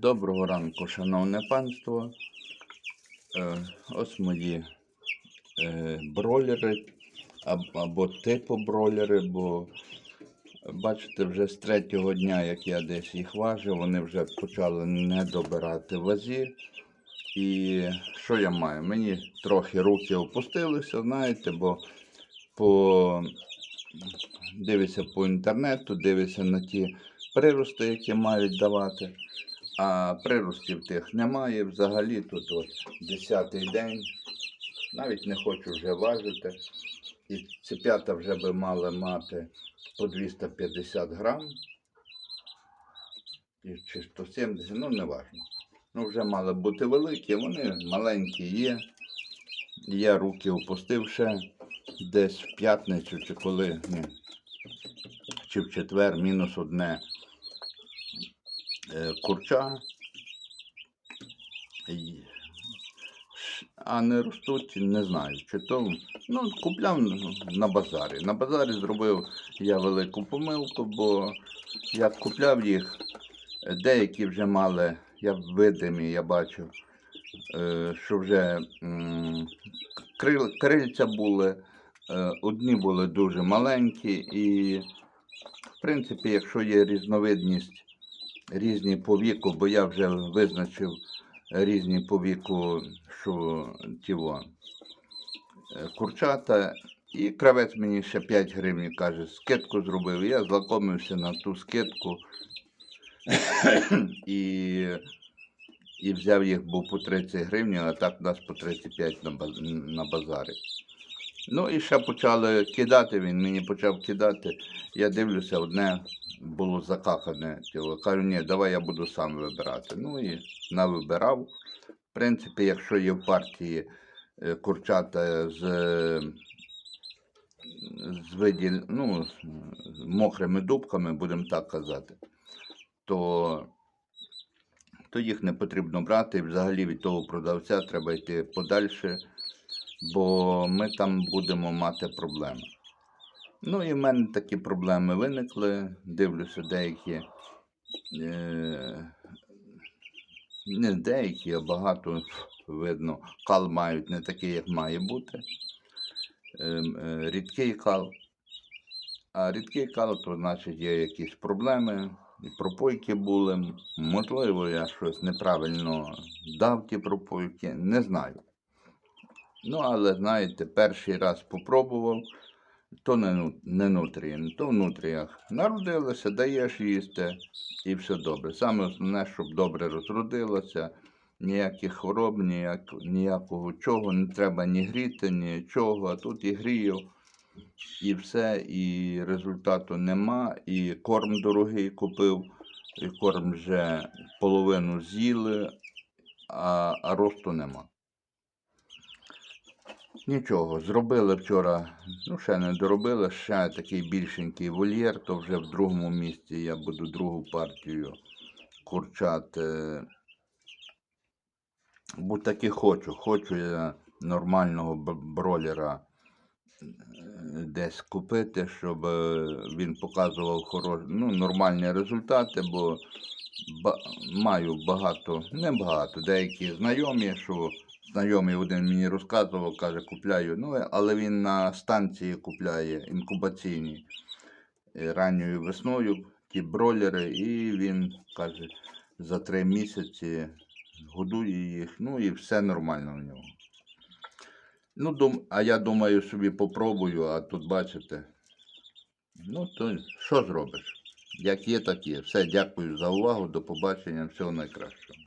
Доброго ранку, шановне панство. Е, ось мої е, бройлери аб- або типу бройлери, бо бачите, вже з третього дня, як я десь їх важив, вони вже почали не добирати вазі. І що я маю? Мені трохи руки опустилися, знаєте, бо по дивишся по інтернету, дивишся на ті прирости, які мають давати. А приростів тих немає. Взагалі тут от 10-й день. Навіть не хочу вже важити. І цепята вже би мали мати по 250 грам. І чи 170, ну не важно. Ну, вже мали бути великі, вони маленькі є. Я руки опустив ще десь в п'ятницю чи коли, ну, чи в четвер, мінус одне курча. А не ростуть, не знаю. Чи то ну, купляв на базарі. На базарі зробив я велику помилку, бо як купляв їх, е, деякі вже мали, я видимі, я бачив, е, що вже крил, крильця були, е, одні були дуже маленькі, і, в принципі, якщо є різновидність різні по віку, бо я вже визначив різні по віку, що тіво, е, курчата. І кравець мені ще 5 гривень каже, скидку зробив. Я злакомився на ту скидку і, і взяв їх, бо по 30 гривень, а так у нас по 35 на, на базарі. Ну і ще почали кидати, він мені почав кидати. Я дивлюся, одне було закахане тіло. Кажу, ні, давай я буду сам вибирати. Ну і навибирав. В принципі, якщо є в партії е, курчата з, з виділ, ну, з мокрими дубками, будемо так казати, то, то їх не потрібно брати. І взагалі від того продавця треба йти подальше, бо ми там будемо мати проблеми. Ну і в мене такі проблеми виникли. Дивлюся, деякі. Е- не деякі, а багато видно, кал мають не такий, як має бути. Ем, е, рідкий кал. А рідкий кал, то значить є якісь проблеми, і пропойки були. Можливо, я щось неправильно дав ті пропойки, не знаю. Ну, але знаєте, перший раз попробував, то не, не нутрієн, то в нутріях. Народилося, даєш їсти і все добре. Саме основне, щоб добре розродилося, ніяких хвороб, ніяк, ніякого чого, не треба ні гріти, нічого. А тут і грію, і все, і результату нема. І корм дорогий купив, і корм вже половину з'їли, а, а росту нема. Нічого, зробили вчора, ну ще не доробили, ще такий більшенький вольєр, то вже в другому місці я буду другу партію курчат. е, Бо таки хочу. Хочу я нормального бролера е, десь купити, щоб е, він показував хороші, ну, нормальні результати, бо ба- маю багато, не багато, деякі знайомі, що знайомий один мені розказував, каже, купляю. Ну, але він на станції купляє інкубаційні е, ранньою весною ті бролери, і він каже, за три місяці годує їх, ну і все нормально в нього. Ну, дум, а я думаю, собі попробую, а тут бачите. Ну, то що зробиш? Як є, так є. Все, дякую за увагу, до побачення, всього найкращого.